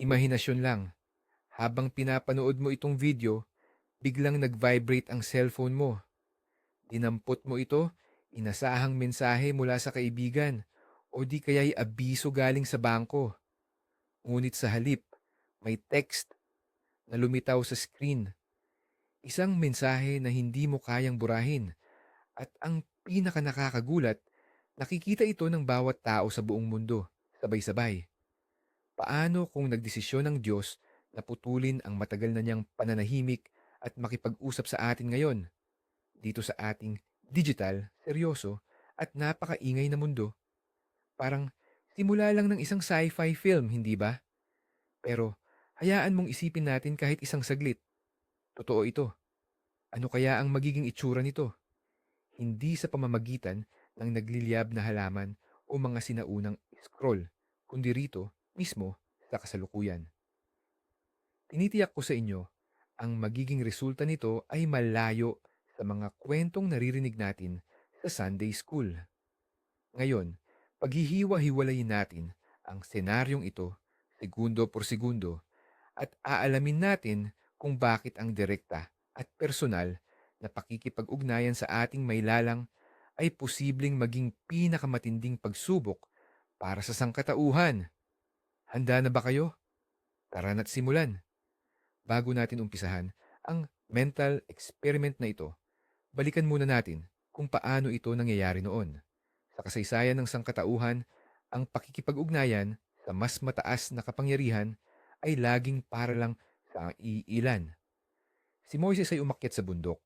Imahinasyon lang. Habang pinapanood mo itong video, biglang nag-vibrate ang cellphone mo. Dinampot mo ito, inasahang mensahe mula sa kaibigan o di kaya'y abiso galing sa bangko. Ngunit sa halip, may text na lumitaw sa screen. Isang mensahe na hindi mo kayang burahin. At ang pinaka nakakagulat, nakikita ito ng bawat tao sa buong mundo, sabay-sabay. Paano kung nagdesisyon ng Diyos na putulin ang matagal na niyang pananahimik at makipag-usap sa atin ngayon? Dito sa ating digital, seryoso, at napakaingay na mundo. Parang simula lang ng isang sci-fi film, hindi ba? Pero hayaan mong isipin natin kahit isang saglit. Totoo ito. Ano kaya ang magiging itsura nito? Hindi sa pamamagitan ng nagliliyab na halaman o mga sinaunang scroll, kundi rito mismo sa kasalukuyan. Tinitiyak ko sa inyo, ang magiging resulta nito ay malayo sa mga kwentong naririnig natin sa Sunday School. Ngayon, paghihiwa-hiwalayin natin ang senaryong ito segundo por segundo at aalamin natin kung bakit ang direkta at personal na pakikipag-ugnayan sa ating may lalang ay posibleng maging pinakamatinding pagsubok para sa sangkatauhan. Handa na ba kayo? Tara na't simulan. Bago natin umpisahan ang mental experiment na ito, balikan muna natin kung paano ito nangyayari noon. Sa kasaysayan ng sangkatauhan, ang pakikipag-ugnayan sa mas mataas na kapangyarihan ay laging para lang sa iilan. Si Moises ay umakyat sa bundok.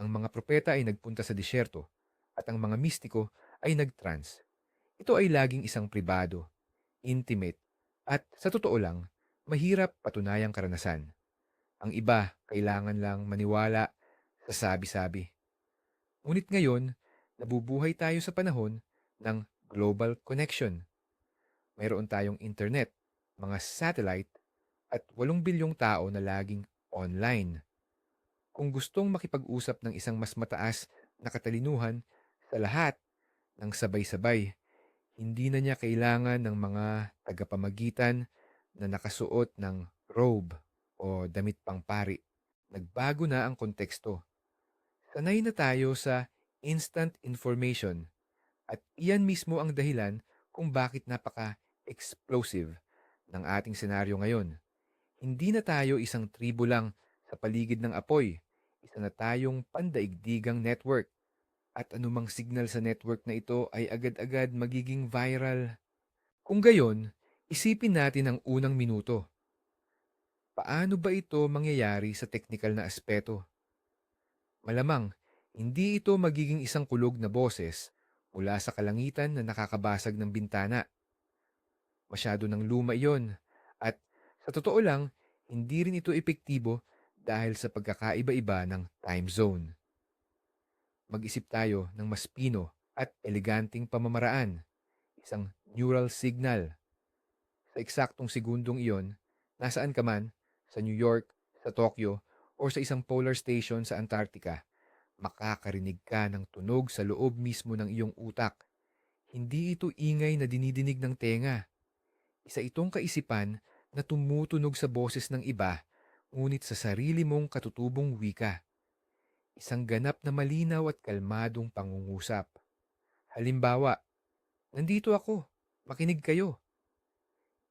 Ang mga propeta ay nagpunta sa disyerto at ang mga mistiko ay nagtrans. Ito ay laging isang pribado, intimate, at sa totoo lang, mahirap patunayang karanasan. Ang iba kailangan lang maniwala sa sabi-sabi. Ngunit ngayon, nabubuhay tayo sa panahon ng global connection. Mayroon tayong internet, mga satellite, at 8 bilyong tao na laging online. Kung gustong makipag-usap ng isang mas mataas na katalinuhan sa lahat ng sabay-sabay, hindi na niya kailangan ng mga tagapamagitan na nakasuot ng robe o damit pangpari. Nagbago na ang konteksto. Sanay na tayo sa instant information at iyan mismo ang dahilan kung bakit napaka-explosive ng ating senaryo ngayon. Hindi na tayo isang tribo lang sa paligid ng apoy. Isa na tayong pandaigdigang network. At anumang signal sa network na ito ay agad-agad magiging viral. Kung gayon, isipin natin ang unang minuto. Paano ba ito mangyayari sa teknikal na aspeto? Malamang, hindi ito magiging isang kulog na boses mula sa kalangitan na nakakabasag ng bintana. Masyado ng luma iyon at sa totoo lang, hindi rin ito epektibo dahil sa pagkakaiba-iba ng time zone. Mag-isip tayo ng mas pino at eleganting pamamaraan, isang neural signal. Sa eksaktong segundong iyon, nasaan ka man, sa New York, sa Tokyo, o sa isang polar station sa Antarctica, makakarinig ka ng tunog sa loob mismo ng iyong utak. Hindi ito ingay na dinidinig ng tenga. Isa itong kaisipan na tumutunog sa boses ng iba, ngunit sa sarili mong katutubong wika. Isang ganap na malinaw at kalmadong pangungusap. Halimbawa, nandito ako, makinig kayo.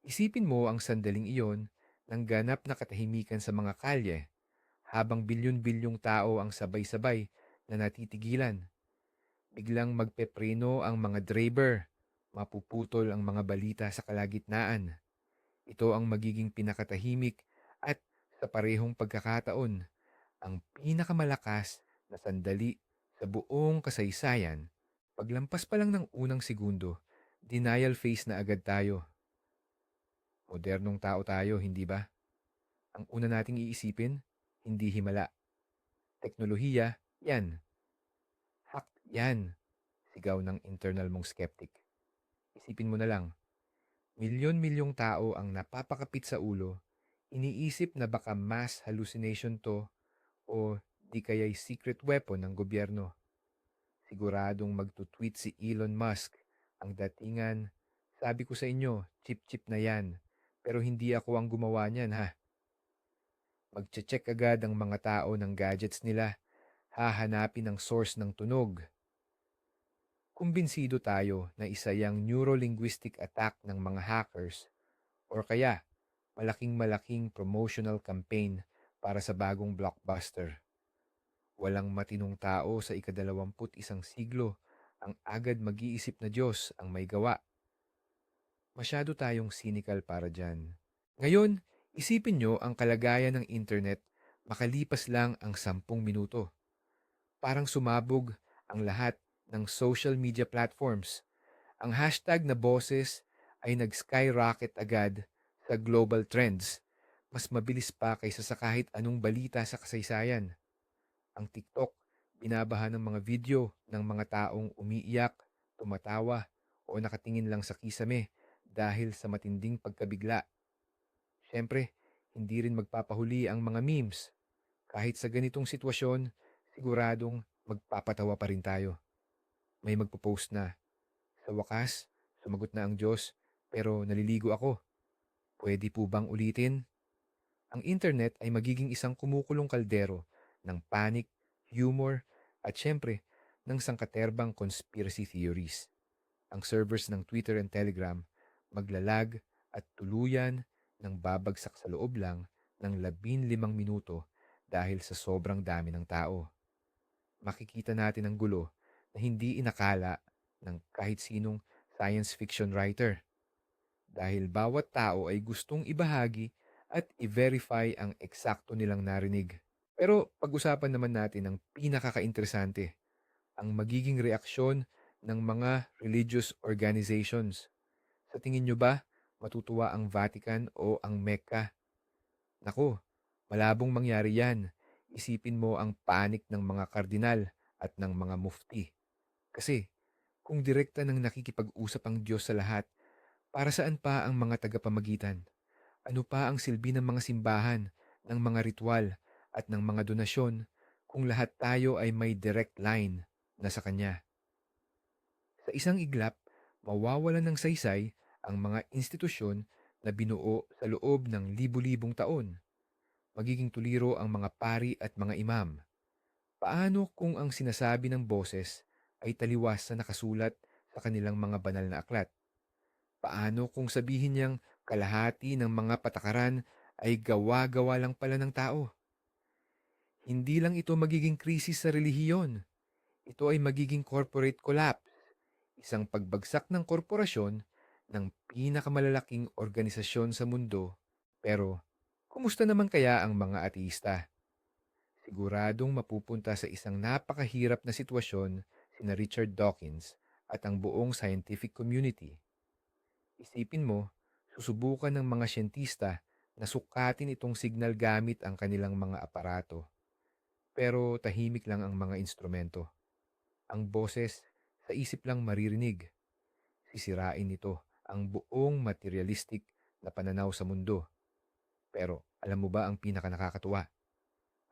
Isipin mo ang sandaling iyon ng ganap na katahimikan sa mga kalye, habang bilyon-bilyong tao ang sabay-sabay na natitigilan. Biglang magpepreno ang mga driver, mapuputol ang mga balita sa kalagitnaan. Ito ang magiging pinakatahimik at sa parehong pagkakataon, ang pinakamalakas na sandali sa buong kasaysayan. Paglampas pa lang ng unang segundo, denial face na agad tayo. Modernong tao tayo, hindi ba? Ang una nating iisipin, hindi himala. Teknolohiya, yan. Hack, yan. Sigaw ng internal mong skeptic. Isipin mo na lang, milyon-milyong tao ang napapakapit sa ulo, iniisip na baka mass hallucination to o di kaya'y secret weapon ng gobyerno. Siguradong magtutweet si Elon Musk ang datingan. Sabi ko sa inyo, chip-chip na yan. Pero hindi ako ang gumawa niyan ha. Magche-check agad ang mga tao ng gadgets nila. Hahanapin ang source ng tunog. Kumbinsido tayo na isa yung neurolinguistic attack ng mga hackers or kaya malaking-malaking promotional campaign para sa bagong blockbuster. Walang matinong tao sa ikadalawamput isang siglo ang agad mag-iisip na Diyos ang may gawa. Masyado tayong cynical para dyan. Ngayon, isipin nyo ang kalagayan ng internet makalipas lang ang sampung minuto. Parang sumabog ang lahat ng social media platforms. Ang hashtag na boses ay nag-skyrocket agad sa global trends. Mas mabilis pa kaysa sa kahit anong balita sa kasaysayan. Ang TikTok, binabahan ng mga video ng mga taong umiiyak, tumatawa, o nakatingin lang sa kisame dahil sa matinding pagkabigla. Siyempre, hindi rin magpapahuli ang mga memes. Kahit sa ganitong sitwasyon, siguradong magpapatawa pa rin tayo. May magpo-post na. Sa wakas, sumagot na ang Diyos, pero naliligo ako. Pwede po bang ulitin? Ang internet ay magiging isang kumukulong kaldero ng panic, humor, at syempre, ng sangkaterbang conspiracy theories. Ang servers ng Twitter and Telegram maglalag at tuluyan ng babagsak sa loob lang ng labin limang minuto dahil sa sobrang dami ng tao. Makikita natin ang gulo na hindi inakala ng kahit sinong science fiction writer. Dahil bawat tao ay gustong ibahagi at i-verify ang eksakto nilang narinig. Pero pag-usapan naman natin ang pinakakainteresante, ang magiging reaksyon ng mga religious organizations. Sa tingin nyo ba, matutuwa ang Vatican o ang Mecca? Nako, malabong mangyari yan. Isipin mo ang panik ng mga kardinal at ng mga mufti. Kasi, kung direkta nang nakikipag-usap ang Diyos sa lahat, para saan pa ang mga tagapamagitan? Ano pa ang silbi ng mga simbahan, ng mga ritual, at ng mga donasyon kung lahat tayo ay may direct line na sa Kanya? Sa isang iglap, mawawalan ng saysay ang mga institusyon na binuo sa loob ng libu-libong taon. Magiging tuliro ang mga pari at mga imam. Paano kung ang sinasabi ng boses ay taliwas sa nakasulat sa kanilang mga banal na aklat? Paano kung sabihin niyang kalahati ng mga patakaran ay gawa-gawa lang pala ng tao? Hindi lang ito magiging krisis sa relihiyon. Ito ay magiging corporate collapse, isang pagbagsak ng korporasyon ng pinakamalalaking organisasyon sa mundo. Pero, kumusta naman kaya ang mga ateista? Siguradong mapupunta sa isang napakahirap na sitwasyon sina Richard Dawkins at ang buong scientific community. Isipin mo, susubukan ng mga siyentista na sukatin itong signal gamit ang kanilang mga aparato. Pero tahimik lang ang mga instrumento. Ang boses sa isip lang maririnig. Sisirain nito ang buong materialistic na pananaw sa mundo. Pero alam mo ba ang pinaka nakakatuwa?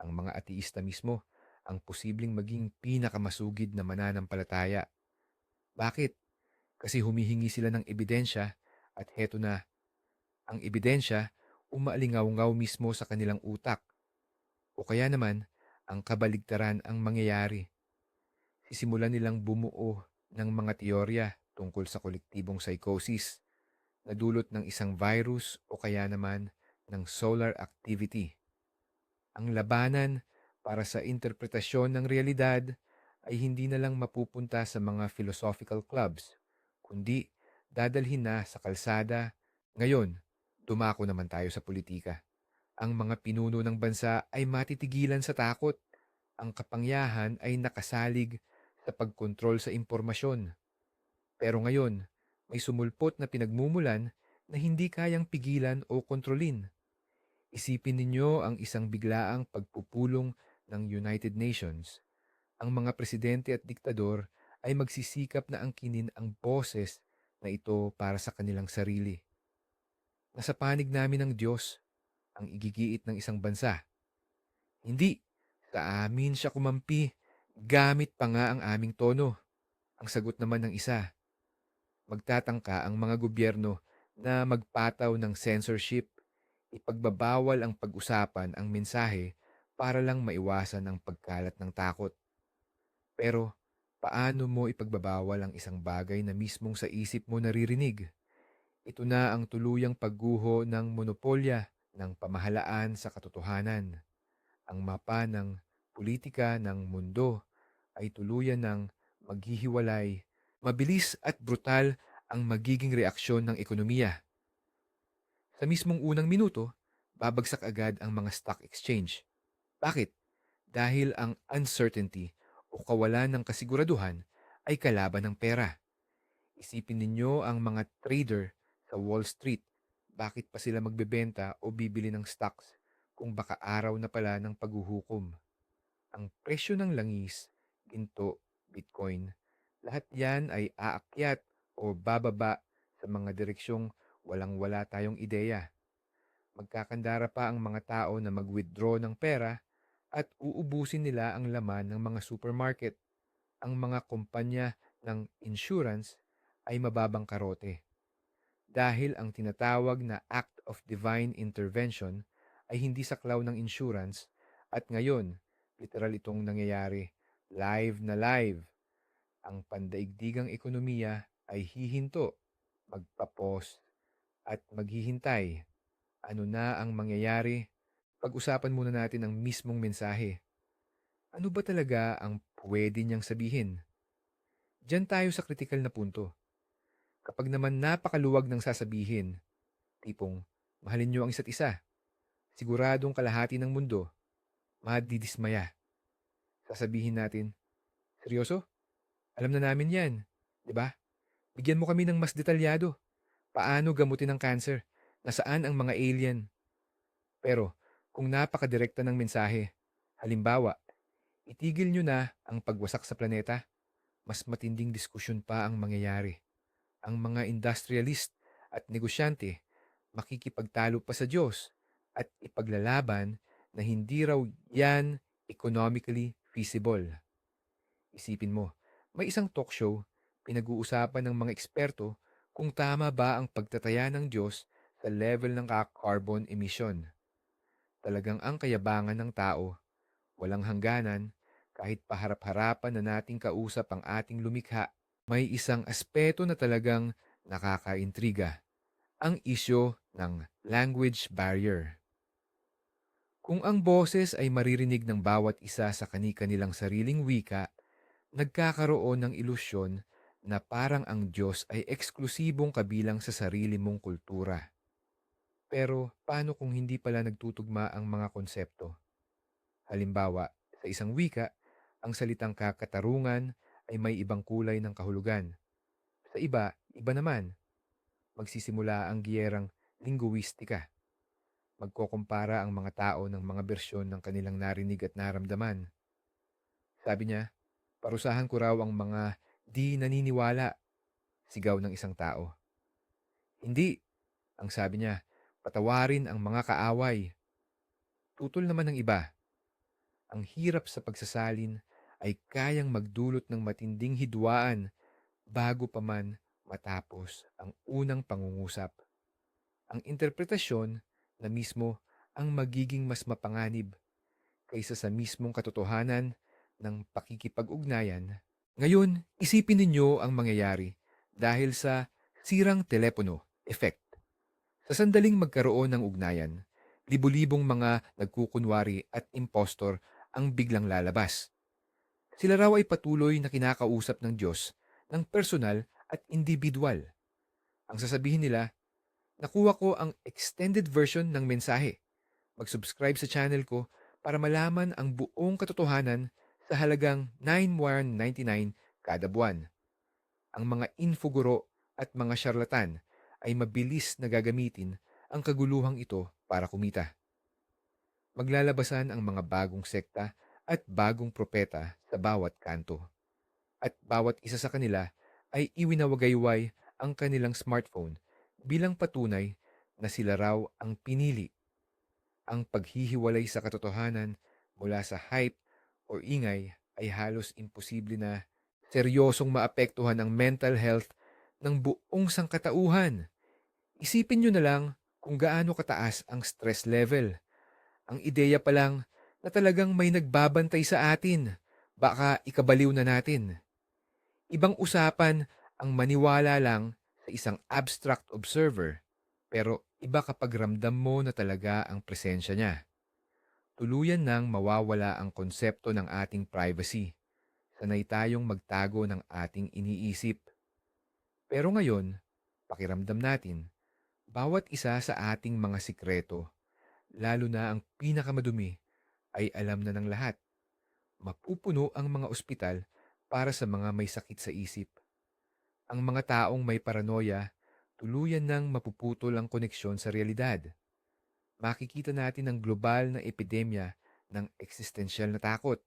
Ang mga ateista mismo ang posibleng maging pinakamasugid na mananampalataya. Bakit? Kasi humihingi sila ng ebidensya at heto na. Ang ebidensya umaalingaw-ngaw mismo sa kanilang utak. O kaya naman, ang kabaligtaran ang mangyayari. Sisimulan nilang bumuo ng mga teorya tungkol sa kolektibong psychosis na dulot ng isang virus o kaya naman ng solar activity. Ang labanan para sa interpretasyon ng realidad ay hindi na lang mapupunta sa mga philosophical clubs, kundi dadalhin na sa kalsada. Ngayon, dumako naman tayo sa politika. Ang mga pinuno ng bansa ay matitigilan sa takot. Ang kapangyarihan ay nakasalig sa pagkontrol sa impormasyon. Pero ngayon, may sumulpot na pinagmumulan na hindi kayang pigilan o kontrolin. Isipin ninyo ang isang biglaang pagpupulong ng United Nations. Ang mga presidente at diktador ay magsisikap na angkinin ang boses na ito para sa kanilang sarili. Nasa panig namin ng Diyos ang igigiit ng isang bansa. Hindi, sa amin siya kumampi, gamit pa nga ang aming tono. Ang sagot naman ng isa, magtatangka ang mga gobyerno na magpataw ng censorship, ipagbabawal ang pag-usapan ang mensahe para lang maiwasan ang pagkalat ng takot. Pero paano mo ipagbabawal ang isang bagay na mismong sa isip mo naririnig? Ito na ang tuluyang pagguho ng monopolya ng pamahalaan sa katotohanan. Ang mapa ng politika ng mundo ay tuluyan ng maghihiwalay. Mabilis at brutal ang magiging reaksyon ng ekonomiya. Sa mismong unang minuto, babagsak agad ang mga stock exchange. Bakit? Dahil ang uncertainty o kawalan ng kasiguraduhan ay kalaban ng pera. Isipin ninyo ang mga trader sa Wall Street. Bakit pa sila magbebenta o bibili ng stocks kung baka araw na pala ng paghuhukom? Ang presyo ng langis, ginto, bitcoin, lahat yan ay aakyat o bababa sa mga direksyong walang-wala tayong ideya. Magkakandara pa ang mga tao na mag-withdraw ng pera at uubusin nila ang laman ng mga supermarket. Ang mga kumpanya ng insurance ay mababang karote. Dahil ang tinatawag na Act of Divine Intervention ay hindi saklaw ng insurance at ngayon, literal itong nangyayari, live na live. Ang pandaigdigang ekonomiya ay hihinto, magpapos at maghihintay. Ano na ang mangyayari? Pag-usapan muna natin ang mismong mensahe. Ano ba talaga ang pwede niyang sabihin? Diyan tayo sa kritikal na punto. Kapag naman napakaluwag ng sasabihin, tipong mahalin niyo ang isa't isa, siguradong kalahati ng mundo, madidismaya. Sasabihin natin, seryoso? Alam na namin yan, di ba? Bigyan mo kami ng mas detalyado. Paano gamutin ang cancer? Nasaan ang mga alien? Pero kung napakadirekta ng mensahe, halimbawa, itigil nyo na ang pagwasak sa planeta, mas matinding diskusyon pa ang mangyayari. Ang mga industrialist at negosyante makikipagtalo pa sa Diyos at ipaglalaban na hindi raw yan economically feasible. Isipin mo, may isang talk show, pinag-uusapan ng mga eksperto kung tama ba ang pagtataya ng Diyos sa level ng carbon emission. Talagang ang kayabangan ng tao, walang hangganan, kahit paharap-harapan na nating kausap ang ating lumikha, may isang aspeto na talagang nakakaintriga, ang isyo ng language barrier. Kung ang boses ay maririnig ng bawat isa sa kani-kanilang sariling wika, nagkakaroon ng ilusyon na parang ang Diyos ay eksklusibong kabilang sa sarili mong kultura. Pero paano kung hindi pala nagtutugma ang mga konsepto? Halimbawa, sa isang wika, ang salitang kakatarungan ay may ibang kulay ng kahulugan. Sa iba, iba naman. Magsisimula ang giyerang linguistika. Magkokompara ang mga tao ng mga bersyon ng kanilang narinig at naramdaman. Sabi niya, parusahan ko raw ang mga di naniniwala, sigaw ng isang tao. Hindi, ang sabi niya, patawarin ang mga kaaway. Tutol naman ng iba. Ang hirap sa pagsasalin ay kayang magdulot ng matinding hidwaan bago pa man matapos ang unang pangungusap. Ang interpretasyon na mismo ang magiging mas mapanganib kaysa sa mismong katotohanan ng pakikipag-ugnayan. Ngayon, isipin ninyo ang mangyayari dahil sa sirang telepono effect. Sa sandaling magkaroon ng ugnayan, libu-libong mga nagkukunwari at impostor ang biglang lalabas. Sila raw ay patuloy na kinakausap ng Diyos ng personal at individual. Ang sasabihin nila, nakuha ko ang extended version ng mensahe. Mag-subscribe sa channel ko para malaman ang buong katotohanan sa halagang 9,199 kada buwan. Ang mga infoguro at mga syarlatan ay mabilis na gagamitin ang kaguluhang ito para kumita. Maglalabasan ang mga bagong sekta at bagong propeta sa bawat kanto. At bawat isa sa kanila ay iwinawagayway ang kanilang smartphone bilang patunay na sila raw ang pinili. Ang paghihiwalay sa katotohanan mula sa hype o ingay ay halos imposible na seryosong maapektuhan ang mental health ng buong sangkatauhan. Isipin nyo na lang kung gaano kataas ang stress level. Ang ideya pa lang na talagang may nagbabantay sa atin. Baka ikabaliw na natin. Ibang usapan ang maniwala lang sa isang abstract observer, pero iba kapag ramdam mo na talaga ang presensya niya. Tuluyan nang mawawala ang konsepto ng ating privacy. Sanay tayong magtago ng ating iniisip. Pero ngayon, pakiramdam natin, bawat isa sa ating mga sikreto, lalo na ang pinakamadumi, ay alam na ng lahat. Mapupuno ang mga ospital para sa mga may sakit sa isip. Ang mga taong may paranoia, tuluyan nang mapuputol ang koneksyon sa realidad. Makikita natin ang global na epidemya ng eksistensyal na takot.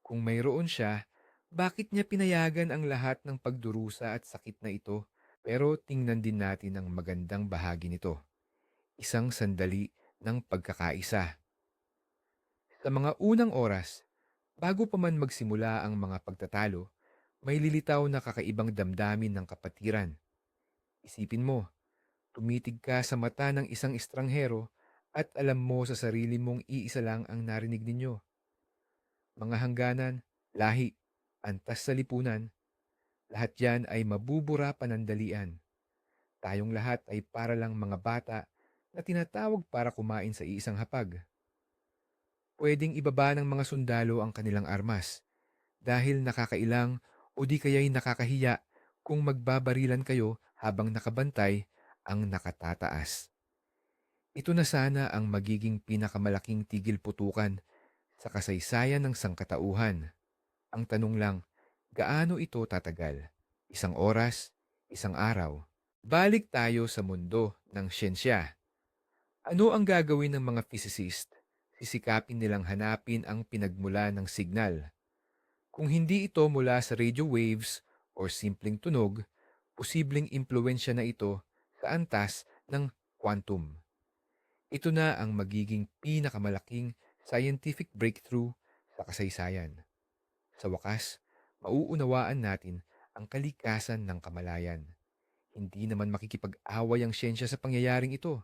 Kung mayroon siya, bakit niya pinayagan ang lahat ng pagdurusa at sakit na ito? Pero tingnan din natin ang magandang bahagi nito. Isang sandali ng pagkakaisa. Sa mga unang oras, bago pa man magsimula ang mga pagtatalo, may lilitaw na kakaibang damdamin ng kapatiran. Isipin mo, tumitig ka sa mata ng isang estranghero at alam mo sa sarili mong iisa lang ang narinig ninyo. Mga hangganan, lahi, antas sa lipunan, lahat yan ay mabubura panandalian. Tayong lahat ay para lang mga bata na tinatawag para kumain sa iisang hapag. Pwedeng ibaba ng mga sundalo ang kanilang armas dahil nakakailang o di kaya'y nakakahiya kung magbabarilan kayo habang nakabantay ang nakatataas. Ito na sana ang magiging pinakamalaking tigil putukan sa kasaysayan ng sangkatauhan. Ang tanong lang, gaano ito tatagal? Isang oras? Isang araw? Balik tayo sa mundo ng siyensya. Ano ang gagawin ng mga physicist? Sisikapin nilang hanapin ang pinagmula ng signal. Kung hindi ito mula sa radio waves or simpleng tunog, posibleng impluensya na ito sa antas ng quantum. Ito na ang magiging pinakamalaking scientific breakthrough sa kasaysayan. Sa wakas, mauunawaan natin ang kalikasan ng kamalayan. Hindi naman makikipag-away ang siyensya sa pangyayaring ito.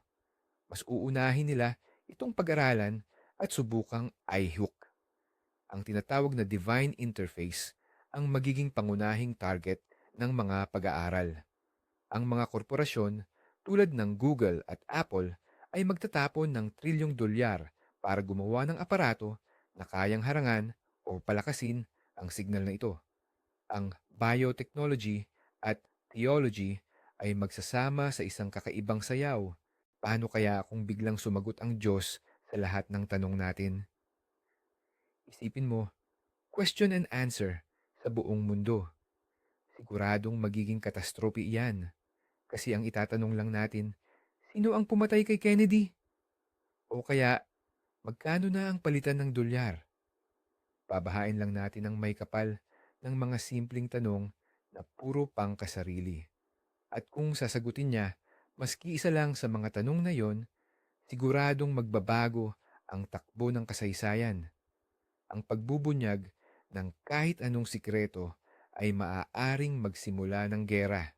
Mas uunahin nila itong pag-aralan at subukang i-hook. Ang tinatawag na divine interface ang magiging pangunahing target ng mga pag-aaral. Ang mga korporasyon tulad ng Google at Apple ay magtatapon ng trilyong dolyar para gumawa ng aparato na kayang harangan o palakasin ang signal na ito. Ang biotechnology at theology ay magsasama sa isang kakaibang sayaw. Paano kaya kung biglang sumagot ang Diyos sa lahat ng tanong natin? Isipin mo, question and answer sa buong mundo. Siguradong magiging katastrope iyan. Kasi ang itatanong lang natin, sino ang pumatay kay Kennedy? O kaya, magkano na ang palitan ng dolyar? Babahain lang natin ang may kapal ng mga simpleng tanong na puro pangkasarili. At kung sasagutin niya, maski isa lang sa mga tanong na yon, siguradong magbabago ang takbo ng kasaysayan. Ang pagbubunyag ng kahit anong sikreto ay maaaring magsimula ng gera.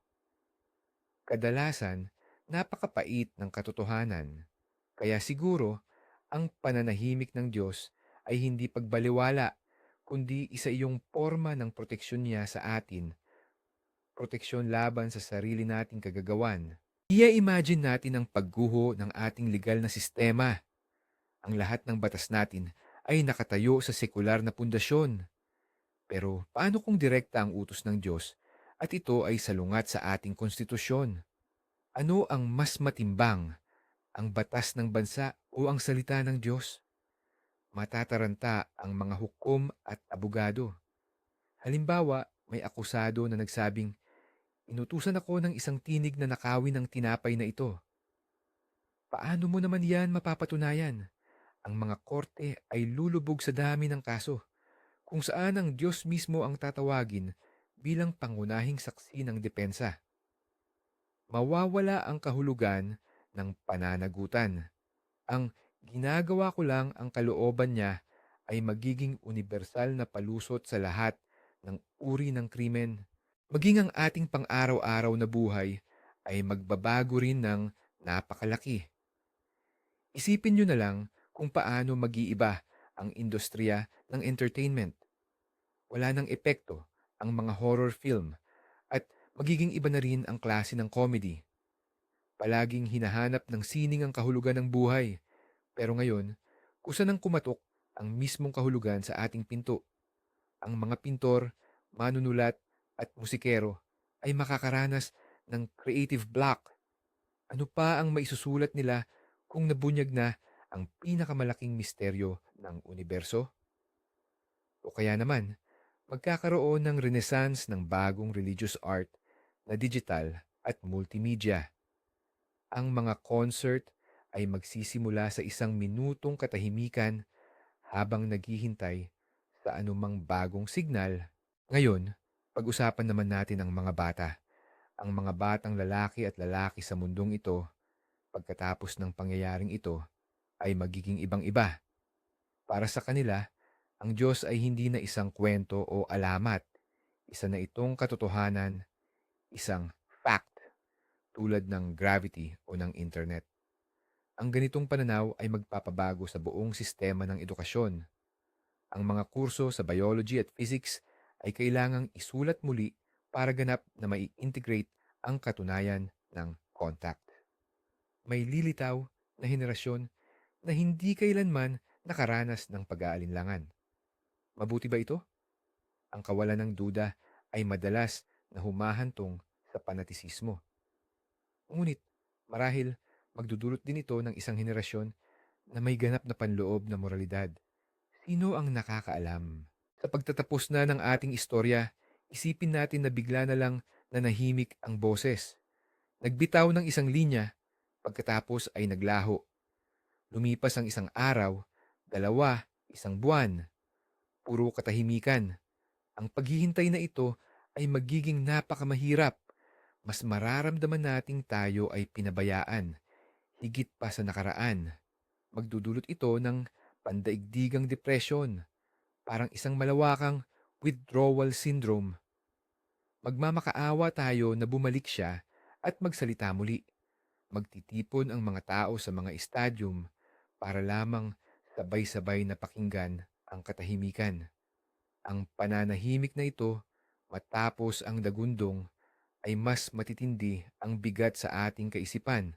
Kadalasan, napakapait ng katotohanan. Kaya siguro, ang pananahimik ng Diyos ay hindi pagbaliwala, kundi isa iyong forma ng proteksyon niya sa atin. Proteksyon laban sa sarili nating kagagawan. Iya-imagine natin ang pagguho ng ating legal na sistema. Ang lahat ng batas natin ay nakatayo sa sekular na pundasyon. Pero paano kung direkta ang utos ng Diyos at ito ay salungat sa ating konstitusyon? Ano ang mas matimbang, ang batas ng bansa o ang salita ng Diyos? Matataranta ang mga hukom at abogado. Halimbawa, may akusado na nagsabing, Inutusan ako ng isang tinig na nakawin ng tinapay na ito. Paano mo naman yan mapapatunayan? Ang mga korte ay lulubog sa dami ng kaso, kung saan ang Diyos mismo ang tatawagin bilang pangunahing saksi ng depensa. Mawawala ang kahulugan ng pananagutan. Ang ginagawa ko lang ang kalooban niya ay magiging universal na palusot sa lahat ng uri ng krimen maging ang ating pang-araw-araw na buhay ay magbabago rin ng napakalaki. Isipin nyo na lang kung paano mag-iiba ang industriya ng entertainment. Wala nang epekto ang mga horror film at magiging iba na rin ang klase ng comedy. Palaging hinahanap ng sining ang kahulugan ng buhay. Pero ngayon, kusa nang kumatok ang mismong kahulugan sa ating pinto. Ang mga pintor, manunulat at musikero ay makakaranas ng creative block. Ano pa ang maisusulat nila kung nabunyag na ang pinakamalaking misteryo ng universo? O kaya naman, magkakaroon ng renaissance ng bagong religious art na digital at multimedia. Ang mga concert ay magsisimula sa isang minutong katahimikan habang naghihintay sa anumang bagong signal. Ngayon, pag-usapan naman natin ang mga bata. Ang mga batang lalaki at lalaki sa mundong ito, pagkatapos ng pangyayaring ito, ay magiging ibang-iba. Para sa kanila, ang Diyos ay hindi na isang kwento o alamat. Isa na itong katotohanan, isang fact, tulad ng gravity o ng internet. Ang ganitong pananaw ay magpapabago sa buong sistema ng edukasyon. Ang mga kurso sa biology at physics ay kailangang isulat muli para ganap na mai-integrate ang katunayan ng contact. May lilitaw na henerasyon na hindi kailanman nakaranas ng pag-aalinlangan. Mabuti ba ito? Ang kawalan ng duda ay madalas na humahantong sa panatisismo. Ngunit, marahil magdudulot din ito ng isang henerasyon na may ganap na panloob na moralidad. Sino ang nakakaalam? Sa pagtatapos na ng ating istorya, isipin natin na bigla na lang nanahimik ang boses. Nagbitaw ng isang linya, pagkatapos ay naglaho. Lumipas ang isang araw, dalawa, isang buwan. Puro katahimikan. Ang paghihintay na ito ay magiging napakamahirap. Mas mararamdaman nating tayo ay pinabayaan, higit pa sa nakaraan. Magdudulot ito ng pandaigdigang depresyon, parang isang malawakang withdrawal syndrome. Magmamakaawa tayo na bumalik siya at magsalita muli. Magtitipon ang mga tao sa mga estadium para lamang sabay-sabay na pakinggan ang katahimikan. Ang pananahimik na ito matapos ang dagundong ay mas matitindi ang bigat sa ating kaisipan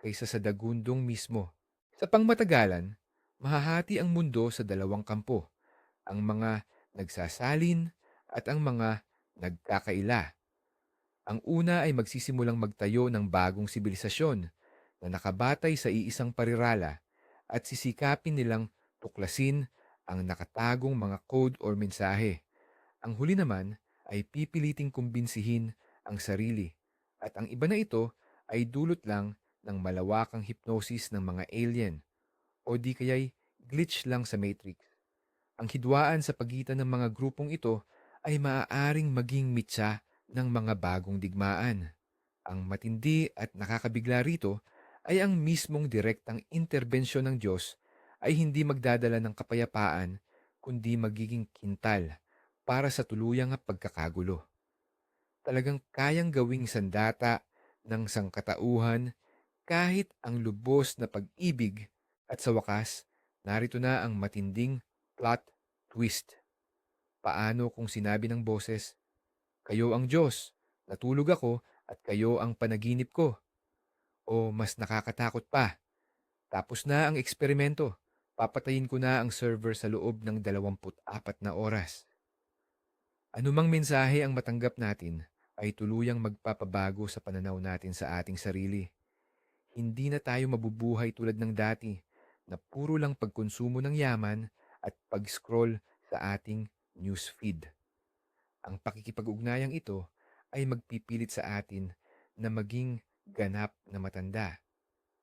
kaysa sa dagundong mismo. Sa pangmatagalan, mahahati ang mundo sa dalawang kampo, ang mga nagsasalin at ang mga nagkakaila. Ang una ay magsisimulang magtayo ng bagong sibilisasyon na nakabatay sa iisang parirala at sisikapin nilang tuklasin ang nakatagong mga code or mensahe. Ang huli naman ay pipiliting kumbinsihin ang sarili at ang iba na ito ay dulot lang ng malawakang hypnosis ng mga alien o di kaya'y glitch lang sa matrix. Ang hidwaan sa pagitan ng mga grupong ito ay maaaring maging mitsa ng mga bagong digmaan. Ang matindi at nakakabigla rito ay ang mismong direktang interbensyon ng Diyos ay hindi magdadala ng kapayapaan kundi magiging kintal para sa tuluyang pagkakagulo. Talagang kayang gawing sandata ng sangkatauhan kahit ang lubos na pag-ibig at sa wakas, narito na ang matinding plot twist. Paano kung sinabi ng boses, Kayo ang Diyos, natulog ako at kayo ang panaginip ko. O mas nakakatakot pa, tapos na ang eksperimento, papatayin ko na ang server sa loob ng 24 na oras. Anumang mensahe ang matanggap natin ay tuluyang magpapabago sa pananaw natin sa ating sarili. Hindi na tayo mabubuhay tulad ng dati na puro lang pagkonsumo ng yaman at pag-scroll sa ating newsfeed. Ang pakikipag-ugnayang ito ay magpipilit sa atin na maging ganap na matanda.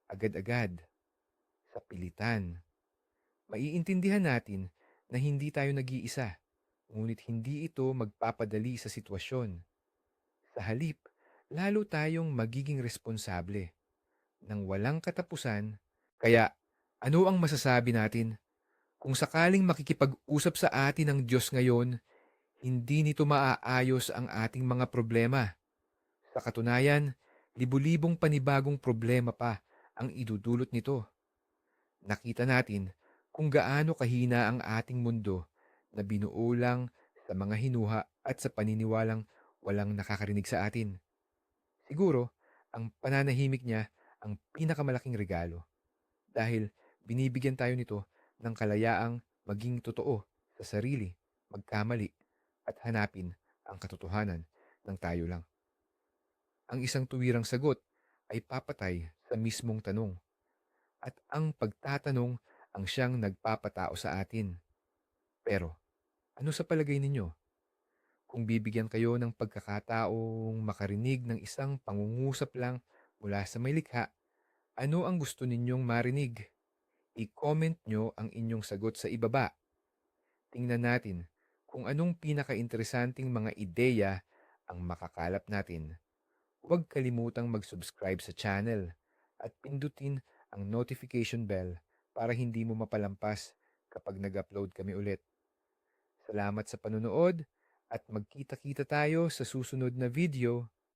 Agad-agad. Sa pilitan. Maiintindihan natin na hindi tayo nag-iisa, ngunit hindi ito magpapadali sa sitwasyon. Sa halip, lalo tayong magiging responsable ng walang katapusan. Kaya ano ang masasabi natin? Kung sakaling makikipag-usap sa atin ng Diyos ngayon, hindi nito maaayos ang ating mga problema. Sa katunayan, libu-libong panibagong problema pa ang idudulot nito. Nakita natin kung gaano kahina ang ating mundo na binuo lang sa mga hinuha at sa paniniwalang walang nakakarinig sa atin. Siguro, ang pananahimik niya ang pinakamalaking regalo dahil binibigyan tayo nito ng kalayaang maging totoo sa sarili, magkamali, at hanapin ang katotohanan ng tayo lang. Ang isang tuwirang sagot ay papatay sa mismong tanong at ang pagtatanong ang siyang nagpapatao sa atin. Pero, ano sa palagay ninyo? Kung bibigyan kayo ng pagkakataong makarinig ng isang pangungusap lang mula sa may likha, ano ang gusto ninyong marinig? I-comment nyo ang inyong sagot sa ibaba. Tingnan natin kung anong pinaka-interesanting mga ideya ang makakalap natin. Huwag kalimutang mag-subscribe sa channel at pindutin ang notification bell para hindi mo mapalampas kapag nag-upload kami ulit. Salamat sa panunood at magkita-kita tayo sa susunod na video.